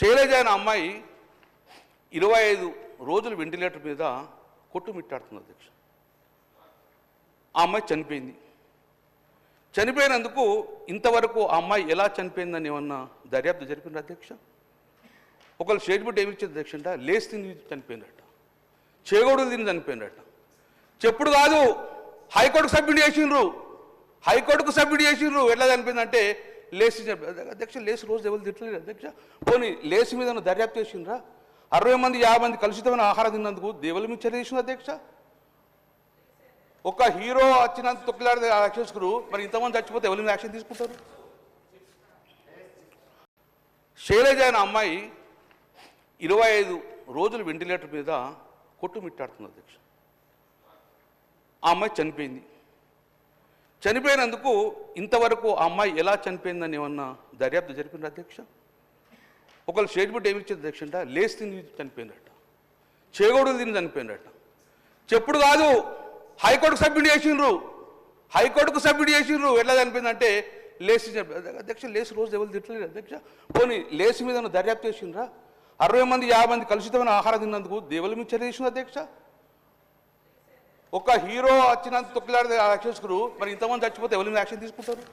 శైలజ అనే అమ్మాయి ఇరవై ఐదు రోజులు వెంటిలేటర్ మీద కొట్టుమిట్టాడుతుంది అధ్యక్ష. ఆ అమ్మాయి చనిపోయింది. చనిపోయినందుకు ఇంతవరకు ఆ అమ్మాయి ఎలా చనిపోయిందని ఏమన్నా దర్యాప్తు జరిపిన అధ్యక్ష? ఒకళ్ళు స్టేట్మెంట్ ఏమి ఇచ్చింది అధ్యక్ష అంట లేచి తిని చనిపోయిందట. చేగోడు తిని చనిపోయిందట. చెప్పుడు కాదు హైకోర్టుకు సబ్మిట్ చేసిండ్రు. హైకోర్టుకు సబ్మిట్ చేసిండ్రు. ఎట్లా చనిపోయిందంటే లేచి అధ్యక్ష లేచి రోజు ఎవరు తిట్టలేదు అధ్యక్ష? పోనీ లేచి మీద దర్యాప్తు చేసిండ్రా? అరవై మంది యాభై మంది కలుషితమైన ఆహారం తిన్నందుకు దేవుల మీద చర్య చేసింది అధ్యక్ష? ఒక హీరో వచ్చినంత తొక్కిలాడే యాక్షన్స్కురు మరి ఇంతమంది చచ్చిపోతే ఎవరి మీద యాక్షన్ తీసుకుంటారు? శైలజ అనే అమ్మాయి ఇరవై ఐదు రోజులు వెంటిలేటర్ మీద కొట్టుమిట్టాడుతుంది అధ్యక్ష. ఆ అమ్మాయి చనిపోయింది. చనిపోయినందుకు ఇంతవరకు ఆ అమ్మాయి ఎలా చనిపోయిందని ఏమన్నా దర్యాప్తు జరిపింది అధ్యక్ష? ఒకళ్ళు స్టేట్మెంట్ ఏమి ఇచ్చింది అధ్యక్ష అంట లేచి తిని చనిపోయిందట చేగోడులు తిని చనిపోయిందట చెప్పుడు కాదు హైకోర్టుకు సబ్మిట్ చేసిండ్రు. హైకోర్టుకు సబ్మిట్ చేసిండ్రు. ఎట్లా చనిపోయిందంటే లేచి అధ్యక్ష లేచి రోజు ఎవరు తిట్టలేదు అధ్యక్ష? పోనీ లేచి మీద దర్యాప్తు చేసిండ్రా? అరవై మంది యాభై మంది కలుషితమైన ఆహారం తిన్నందుకు దేవుల మీద చర్య చేసింది అధ్యక్ష? ఒక హీరో వచ్చినంత తొక్కిలాడితే యాక్షన్స్కురు మరి ఇంతమంది చచ్చిపోతే ఎవరి యాక్షన్ తీసుకుంటారు?